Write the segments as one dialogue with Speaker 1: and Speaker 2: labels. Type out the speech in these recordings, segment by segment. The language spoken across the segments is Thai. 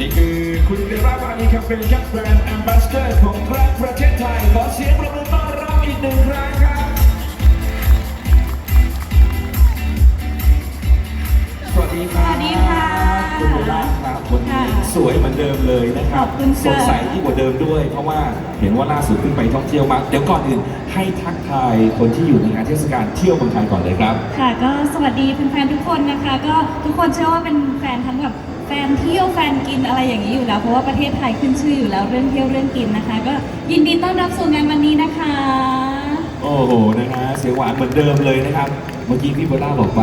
Speaker 1: นี่คือคุณเดร่าบานีครับเป็นครับแบรนด์แอมบาสเดอร์ของแบรนด์ประเทศไทย ขอเสียงประมือต้อนรับอีกหนึ่งครั้งครับ สวัสดีครับ
Speaker 2: สวัสดีค่ะ
Speaker 1: คุณเดราครับวันนี้สวยเหมือนเดิมเลยนะครับ
Speaker 2: ขอบคุณ
Speaker 1: ส
Speaker 2: ค่ะ
Speaker 1: ดใสยิ่งกว่าเดิมด้วย เพราะว่าเห็นว่าล่าสุดเพิ่งไปท่องเที่ยวมา เดี๋ยวก่อนอื่นให้ทักทายคนที่อยู่ในงานเทศกาลเที่ยวเมืองไทยก่อนเลยครับ
Speaker 2: ค่ะก็สวัสดีแฟนๆทุกคนนะคะ ก็ทุกคนเชื่อว่าเป็นแฟนทั้งแบบ แฟนเที่ยวแฟนกินอะไรอย่างนี้อยู่แล้ว เพราะว่าประเทศไทยขึ้นชื่ออยู่แล้วเรื่องเที่ยวเรื่องกินนะคะ ก็ยินดีต้อนรับสู่งานวันนี้นะคะ
Speaker 1: โอ้โห นะฮะ เสียงหวานเหมือนเดิมเลยนะครับ เมื่อกี้พี่โบล่าบอกไป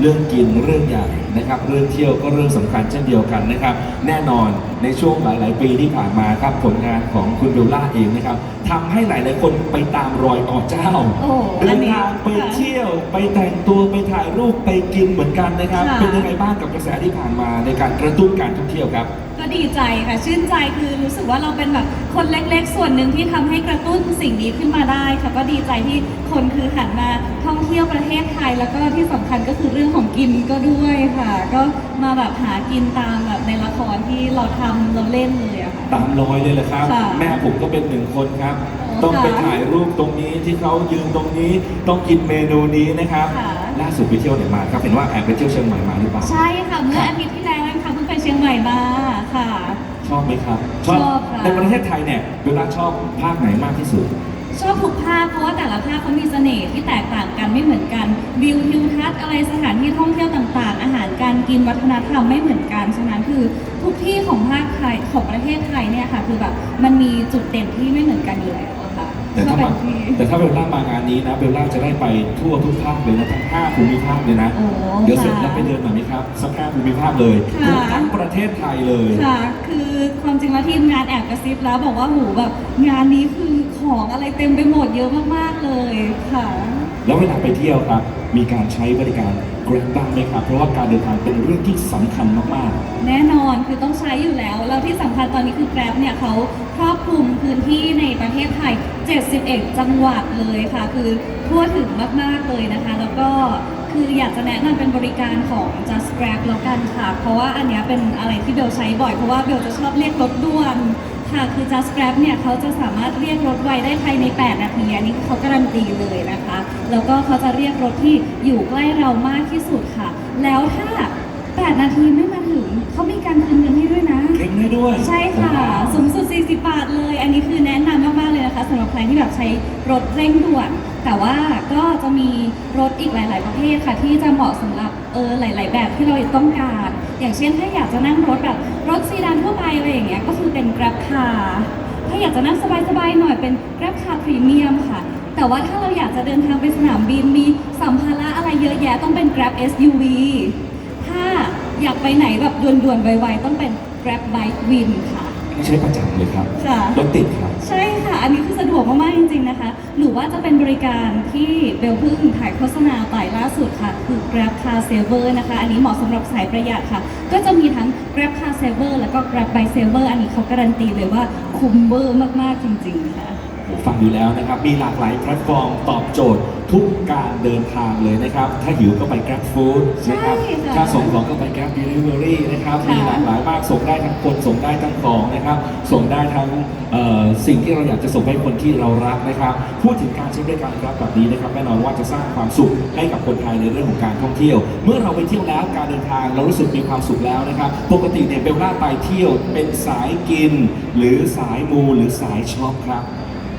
Speaker 1: เรื่องกินเรื่องใหญ่นะครับ เรื่องเที่ยวก็เรื่องสำคัญเช่นเดียวกันนะครับ แน่นอนในช่วงหลาย ๆ ปีที่ผ่านมาครับผลงานของคุณเบลล่าเองนะครับทำให้หลาย ๆ คนไปตามรอยอเจ้า
Speaker 2: โอ้
Speaker 1: เดิ
Speaker 2: อั
Speaker 1: น
Speaker 2: นนี้
Speaker 1: ทางไป
Speaker 2: ค่ะ
Speaker 1: เที่ยวไปแต่งตัวไปถ่ายรูปไปกินเหมือนกันนะครับ
Speaker 2: ค่ะ
Speaker 1: เป็นยังไงบ้างกับกระแสที่ผ่านมาในการกระตุ้นการท่องเที่ยวครับ
Speaker 2: ก็ดีใจค่ะ ชื่นใจคือรู้สึกว่าเราเป็นแบบคนเล็กๆ ส่วนหนึ่งที่ทำให้กระตุ้นสิ่งนี้ขึ้นมาได้ค่ะก็ดีใจที่คนคือหันมาท่องเที่ยวประเทศไทย แล้วก็ที่สำคัญก็คือเรื่องของกินก็ด้วยค่ะ ก็มาแบบหากินตามแบบในละครที่เราทำเราเล่นเลยอะค่ะ
Speaker 1: ตามรอยเลยแหละครับ
Speaker 2: ค่ะ
Speaker 1: แม่ผมก็เป็นหนึ่งคนครับ
Speaker 2: อ๋อ
Speaker 1: ต้องไป
Speaker 2: ค่ะ
Speaker 1: ถ่ายรูปตรงนี้ที่เขายืนตรงนี้ต้องกินเมนูนี้นะครับ
Speaker 2: ค่ะ
Speaker 1: ล่าสุดไปเที่ยวไหนมาครับเห็นว่าแอบไปเที่ยวเชียงใหม่มาหรือเปล่า
Speaker 2: ใช่ค่ะเมื่ออาทิตย์ที่ ชียงใหม่มาค่ะ
Speaker 1: ชอบไหมครับ
Speaker 2: ชอบค่ะ
Speaker 1: ในประเทศไทยเนี่ยเบลล่าชอบภาคไหนมากที่สุด
Speaker 2: ชอบทุกภาคเพราะว่าแต่ละภาคเขามีเสน่ห์ที่แตกต่างกันไม่เหมือนกันวิวทิวทัศน์อะไรสถานที่ท่องเที่ยวต่างๆ อาหารการกินวัฒนธรรมไม่เหมือนกันฉะนั้นคือทุกที่ของภาคไทยของประเทศไทยเนี่ยค่ะ คือแบบมันมีจุดเด่นที่ไม่เหมือนกันอยู่แล้วอะค่ะ
Speaker 1: แต่
Speaker 2: ชอบ
Speaker 1: ถ้า
Speaker 2: แบ
Speaker 1: มา
Speaker 2: บที่
Speaker 1: แต่ถ้าเบลล่ามางานนี้นะเบลล่าจะได้ไปทั่วทุกภาคเลยนะทั้งห้าภูมิภาคเลยนะ
Speaker 2: โอ้
Speaker 1: เดี๋ยวเสร็จ
Speaker 2: ค่ะ
Speaker 1: แล้วไปเดินหน่อยไหมครับสักห้าภูมิภาคเลย
Speaker 2: ค่ะ
Speaker 1: ทั้งประเทศไทยเลย
Speaker 2: ค่ะ คือความจริงแล้วทีมงานแอบกระซิบแล้วบอกว่าหูแบบงานนี้คือของอะไรเต็มไปหมดเยอะมากๆเลยค่ะ
Speaker 1: แล้วเวลาไปเที่ยวครับ มีการใช้บริการ Grab บ้างไหมครับ เพราะว่าการเดินทางเป็นเรื่องที่สำคัญมาก
Speaker 2: แน่นอนคือต้องใช้อยู่แล้ว แล้วที่สำคัญตอนนี้คือ Grab เนี่ยเขาครอบคลุมพื้นที่ในประเทศไทย 71 จังหวัดเลยค่ะ คือทั่วถึงมาก ๆ เลยนะคะ แล้วก็คืออยากจะแนะนำเป็นบริการของ Just Grab แล้วกันค่ะ เพราะว่าอันเนี้ยเป็นอะไรที่เบลใช้บ่อย เพราะว่าเบลจะชอบเรียกรถด่วน ค่ะคือ Just Grab เนี่ยเขาจะสามารถเรียกรถไวได้ภายใน 8 นาทีอันนี้เขาการันตีเลยนะคะ แล้วก็เขาจะเรียกรถที่อยู่ใกล้เรามากที่สุดค่ะ แล้วถ้า 8 นาทีไม่มาถึงเขามีการคืนเงินให้ด้วยนะ
Speaker 1: ๆเร่งได้ด้วย
Speaker 2: ใช่ค่ะ
Speaker 1: ว้าว
Speaker 2: สูงสุด 40 บาทเลย อันนี้คือแนะนำมาก ๆ เลยนะคะสำหรับใครที่แบบใช้รถเร่งด่วน แต่ว่าก็จะมีรถอีกหลาย ๆ ประเภทค่ะ ที่จะเหมาะสำหรับเออหลาย ๆ แบบที่เราต้องการ อย่างเช่นถ้าอยากจะนั่งรถแบบรถซีดานทั่วไปอะไรอย่างเงี้ยก็คือเป็น Grab Car ถ้าอยากจะนั่งสบายๆหน่อยเป็น Grab Car Premium ค่ะ แต่ว่าถ้าเราอยากจะเดินทางไปสนามบินมีสัมภาระอะไรเยอะแยะต้องเป็น Grab SUV ถ้าอยากไปไหนแบบด่วนๆไวๆต้องเป็น Grab Bike Win ค่ะ
Speaker 1: นี่ใช้ประจำเลยครับ
Speaker 2: ค่ะ
Speaker 1: รถติดครับ
Speaker 2: ใช่ค่ะ อันนี้คือสะดวกมากๆจริงๆนะคะ หรือว่าจะเป็นบริการที่เบลเพิ่งถ่ายโฆษณาไปล่าสุดค่ะ คือ Grab Car Saver นะคะ อันนี้เหมาะสำหรับสายประหยัดค่ะ ก็จะมีทั้ง Grab Car Saver แล้วก็ Grab Bike Saver อันนี้เขาการันตีเลยว่าคุ้มเบอร์มากๆจริง ๆ ค่ะ
Speaker 1: ผมฟังอยู่แล้วนะครับ มีหลากหลายแพลตฟอร์มตอบโจทย์ทุกการเดินทางเลยนะครับ ถ้าหิวก็ไป Grab Food นะครับ
Speaker 2: ใช่ค่ะ
Speaker 1: ถ้าส่งของก็ไป Grab Delivery นะครับ
Speaker 2: ค่ะ
Speaker 1: มีหลากหลายมากส่งได้ทั้งคนส่งได้ทั้งของนะครับ ส่งได้ทั้งเอ่อสิ่งที่เราอยากจะส่งให้คนที่เรารักนะครับ พูดถึงการใช้บริการครับแบบนี้นะครับแน่นอนว่าจะสร้างความสุขให้กับคนไทยในเรื่องของการท่องเที่ยว เมื่อเราไปเที่ยวแล้วการเดินทางเรารู้สึกมีความสุขแล้วนะครับปกติเนี่ยเบลล่าไปเที่ยวเป็นสายกิน หรือสายมูหรือสายช็อปครับ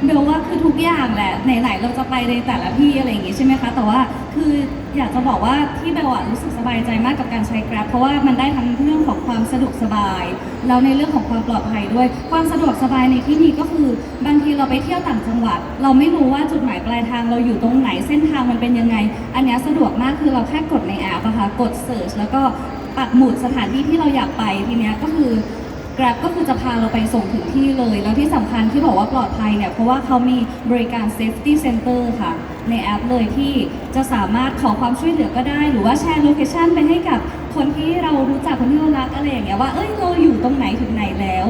Speaker 2: เบลว่าคือทุกอย่างแหละไหนๆเราจะไปในแต่ละที่อะไรอย่างงี้ใช่ไหมคะแต่ว่าคืออยากจะบอกว่าที่เบลอะรู้สึกสบายใจมากกับการใช้ Grab เพราะว่ามันได้ทั้งเรื่องของความสะดวกสบาย แล้วในเรื่องของความปลอดภัยด้วย ความสะดวกสบายในที่นี้ก็คือบางทีเราไปเที่ยวต่างจังหวัด เราไม่รู้ว่าจุดหมายปลายทางเราอยู่ตรงไหนเส้นทางมันเป็นยังไง อันนี้สะดวกมากคือเราแค่กดในแอปอะค่ะกด search แล้วก็ปักหมุดสถานที่ที่เราอยากไปทีเนี้ยก็คือ Grab ก็คือจะพาเราไปส่งถึงที่เลย แล้วที่สำคัญที่บอกว่าปลอดภัยเนี่ยเพราะว่าเขามีบริการ Safety Center ค่ะ ในแอปเลยที่จะสามารถขอความช่วยเหลือก็ได้ หรือว่าแชร์โลเคชันไปให้กับคนที่เรารู้จักคนที่เรารักอะไรอย่างเงี้ยว่าเอ้ยเราอยู่ตรงไหนถึงไหนแล้ว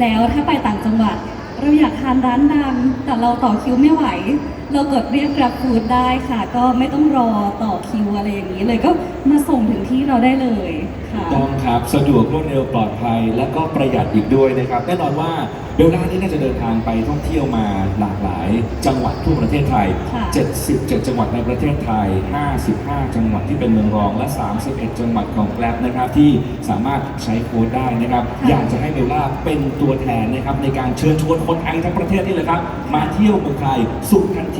Speaker 2: แล้วถ้าไปต่างจังหวัด เราอยากทานร้านดังแต่เราต่อคิวไม่ไหว เรากดเรียก Grab Food ได้ค่ะ ก็ไม่ต้องรอต่อคิวอะไรอย่างนี้เลยก็มาส่งถึงที่เราได้เลยค่ะ
Speaker 1: ต้องครับสะดวกรวดเร็วปลอดภัย และก็ประหยัดอีกด้วยนะครับแน่นอนว่าเบลล่านี่น่าจะเดินทางไปท่องเที่ยวมาหลากหลาย จังหวัดทั่วประเทศไทย
Speaker 2: ค่ะ
Speaker 1: 77 จังหวัดในประเทศไทย 55 จังหวัดที่เป็นเมืองรองและ 31 จังหวัดของแกลบนะครับที่สามารถใช้โค้ดได้นะครับ
Speaker 2: ค่ะ
Speaker 1: อยากจะให้เบลล่าเป็นตัวแทนนะครับในการเชิญชวนคนไทยทั้งประเทศนี่เลยครับมาเที่ยวเมืองไทยสุขทันที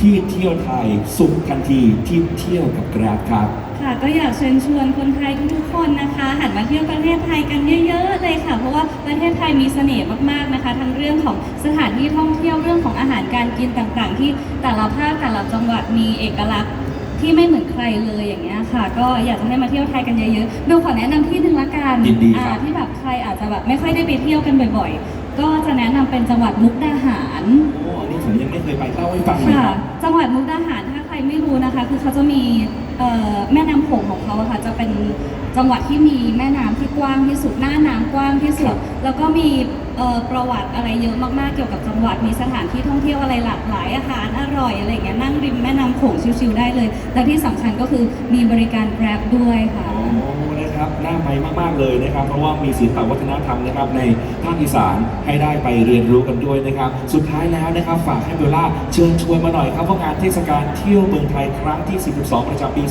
Speaker 1: ที่เที่ยวไทย สุขทันทีที่เที่ยวกับแกลบครับ
Speaker 2: ค่ะก็อยากเชิญชวนคนไทยทุกๆคนนะคะหันมาเที่ยวประเทศไทยกันเยอะๆเลยค่ะ เพราะว่าประเทศไทยมีเสน่ห์มากๆนะคะ ทั้งเรื่องของสถานที่ท่องเที่ยวเรื่องของอาหารการกินต่างๆ ที่แต่ละภาคแต่ละจังหวัดมีเอกลักษณ์ที่ไม่เหมือนใครเลยอย่างเงี้ยค่ะ ก็อยากจะให้มาเที่ยวไทยกันเยอะๆเบลขอแนะนำที่หนึ่งละกัน
Speaker 1: ยินดีครับ
Speaker 2: อ่าที่แบบใครอาจจะแบบไม่ค่อยได้ไปเที่ยวกันบ่อย ๆ ก็จะแนะนำเป็นจังหวัดมุกดาหาร
Speaker 1: โอ้อันนี้ ผมยังไม่เคยไปเล่าให้ฟังหน่อย
Speaker 2: ค่ะ
Speaker 1: ครับ
Speaker 2: จังหวัดมุกดาหารถ้าใครไม่รู้นะคะ คือเขาจะมีเอ่อแม่น้ำโขงของเขาอะค่ะ จะเป็นจังหวัดที่มีแม่น้ำที่กว้างที่สุดหน้าน้ำกว้างที่สุ
Speaker 1: ครั
Speaker 2: ด
Speaker 1: บ
Speaker 2: แล้วก็มี เอ่อประวัติอะไรเยอะมากๆเกี่ยวกับจังหวัดมีสถานที่ท่องเที่ยวอะไรหลากหลายอาหารอร่อยอะไรอย่างเงี้ยนั่งริมแม่น้ำโขงชิวๆได้เลย และที่สำคัญก็คือมีบริการ Grab ด้วยค่ะ
Speaker 1: โอ้นะครับน่าไปมาก ๆ เลยนะครับ เพราะว่ามีศิลปวัฒนธรรมนะครับในภาคอีสานให้ได้ไปเรียนรู้กันด้วยนะครับ สุดท้ายแล้วนะครับ ฝากให้เบลล่าเชิญชวนมาหน่อยครับว่างานเทศกาลเที่ยวเมืองไทยครั้งที่42ประจำปี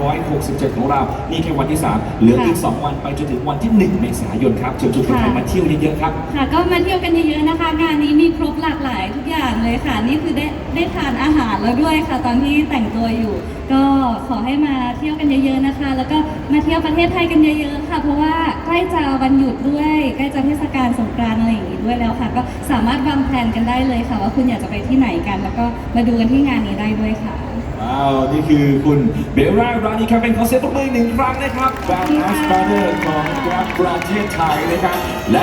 Speaker 1: 2567 ของเรา นี่แค่วันที่ 3 เหลืออีก2วันไปจนถึงวันที่ 1 เมษายนครับ เชิญชวนคนไทยมาเที่ยวเยอะๆครับ
Speaker 2: ค่ะก็มาเที่ยวกันเยอะๆนะคะ งานนี้มีครบหลากหลายทุกอย่างเลยค่ะ นี่คือได้ได้ทานอาหารแล้วด้วยค่ะ ตอนที่แต่งตัวอยู่ ก็ขอให้มาเที่ยวกันเยอะๆนะคะ แล้วก็มาเที่ยวประเทศไทยกันเยอะๆค่ะ เพราะว่าใกล้จะวันหยุดด้วยใกล้จะเทศกาลสงกรานต์อะไรอย่างนี้ด้วยแล้วค่ะ ก็สามารถวางแผนกันได้เลยค่ะ ว่าคุณอยากจะไปที่ไหนกัน แล้วก็มาดูกันที่งานนี้ได้ด้วยค่ะ
Speaker 1: ว้าวนี่คือคุณเบลล่ารานีครับเป็นขอเสียงปรบมือหนึ่งครั้งนะครับแบรนด์แอสเดอร์ของ Grab ประเทศไทยนะครับและ